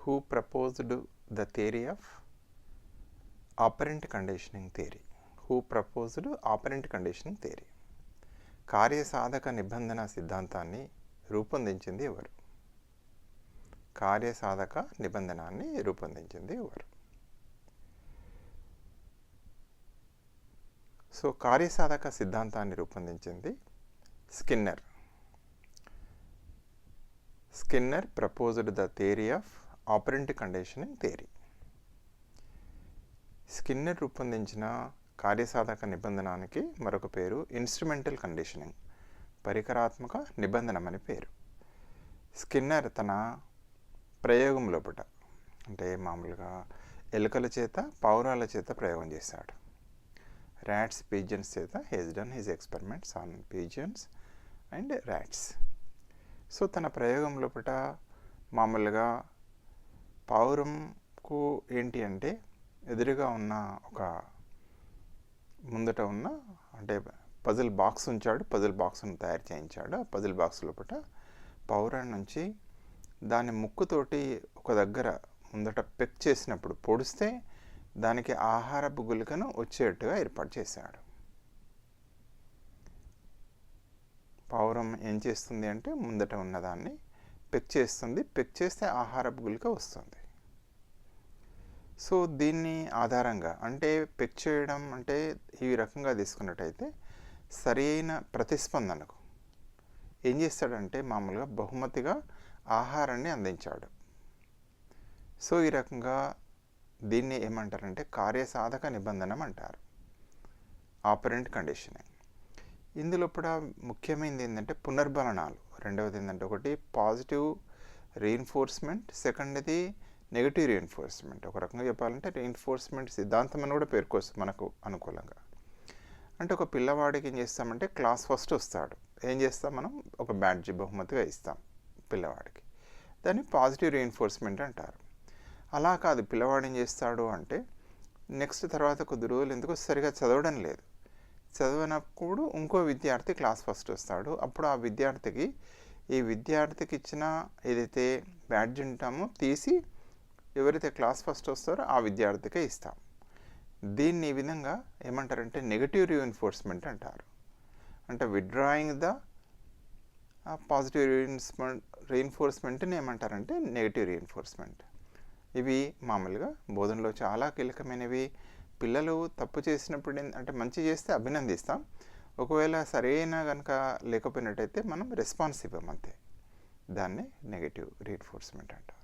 who proposed the theory of operant conditioning theory? Who proposed operant conditioning theory? కార్యసాధక నిబంధన సిద్ధాంతాన్ని రూపొందించింది ఎవరు? కార్యసాధక నిబంధనాన్ని రూపొందించింది ఎవరు? సో కార్యసాధక సిద్ధాంతాన్ని రూపొందించింది Skinner. Skinner proposed the theory of operant conditioning theory. Skinner రూపొందించిన కార్యసాధక నిబంధనానికి మరొక పేరు ఇన్స్ట్రుమెంటల్ కండిషనింగ్ పరికరాత్మక నిబంధనమని పేరు. స్కిన్నర్ తన ప్రయోగం లోపట అంటే మామూలుగా ఎలుకల చేత పౌరాల చేత ప్రయోగం చేశాడు. ర్యాట్స్ పీజన్స్ చేత has done his experiments on pigeons and rats so తన ప్రయోగం లోపల మామూలుగా పావురంకు ఏంటి అంటే ఎదురుగా ఉన్న ఒక ముందట ఉన్న అంటే పజిల్ బాక్స్ ఉంచాడు పజిల్ బాక్స్ను తయారు చేయించాడు. ఆ పజిల్ బాక్స్ లోపల పౌరం నుంచి దాని ముక్కుతోటి ఒక దగ్గర ముందట పెక్ చేసినప్పుడు పొడిస్తే దానికి ఆహారపు గులికను వచ్చేట్టుగా ఏర్పాటు చేశాడు. పావురం ఏం చేస్తుంది అంటే ముందట ఉన్నదాన్ని పెక్ చేస్తుంది. పెక్ చేస్తే ఆహారపు గులిక వస్తుంది. సో దీన్ని ఆధారంగా అంటే పెక్ చేయడం అంటే ఈ రకంగా తీసుకున్నట్టయితే సరైన ప్రతిస్పందనకు ఏం చేస్తాడంటే మామూలుగా బహుమతిగా ఆహారాన్ని అందించాడు. సో ఈ రకంగా దీన్ని ఏమంటారంటే కార్యసాధక నిబంధనం అంటారు. Operant conditioning. ఇందులో కూడా ముఖ్యమైనది ఏంటంటే పునర్బలనాలు. రెండవది ఏంటంటే ఒకటి పాజిటివ్ రీఎన్ఫోర్స్మెంట్ సెకండ్ది నెగిటివ్ రీఎన్ఫోర్స్మెంట్ ఒక రకంగా చెప్పాలంటే రీఎన్ఫోర్స్మెంట్ సిద్ధాంతం అని కూడా పేర్కొస్తుంది మనకు అనుకూలంగా. అంటే ఒక పిల్లవాడికి ఏం చేస్తామంటే క్లాస్ ఫస్ట్ వస్తాడు. ఏం చేస్తాం మనం? ఒక బ్యాడ్జ్ బహుమతిగా ఇస్తాం పిల్లవాడికి. దాన్ని పాజిటివ్ రీఎన్ఫోర్స్మెంట్ అంటారు. అలా కాదు పిల్లవాడు ఏం చేస్తాడు అంటే నెక్స్ట్ తర్వాత కొద్ది రోజులు ఎందుకో సరిగా చదవడం లేదు. చదివినప్పుడు ఇంకో విద్యార్థి క్లాస్ ఫస్ట్ వస్తాడు. అప్పుడు ఆ విద్యార్థికి ఈ విద్యార్థికి ఇచ్చిన ఏదైతే బ్యాడ్జ్ ఉంటామో తీసి ఎవరైతే క్లాస్ ఫస్ట్ వస్తారో ఆ విద్యార్థికే ఇస్తాం. దీన్ని ఈ విధంగా ఏమంటారంటే నెగటివ్ రీఎన్ఫోర్స్మెంట్ అంటారు. అంటే విత్డ్రాయింగ్ ద పాజిటివ్ రీఎన్స్మెంట్ రీఎన్ఫోర్స్మెంట్ని ఏమంటారంటే నెగటివ్ రీఎన్ఫోర్స్మెంట్ ఇవి మామూలుగా బోధనలో చాలా కీలకమైనవి. పిల్లలు తప్పు చేసినప్పుడు అంటే మంచి చేస్తే అభినందిస్తాం. ఒకవేళ సరైన కనుక లేకపోయినట్టయితే మనం రెస్పాన్స్ ఇవ్వమంతే దాన్ని నెగటివ్ రీఎన్ఫోర్స్మెంట్ అంటాం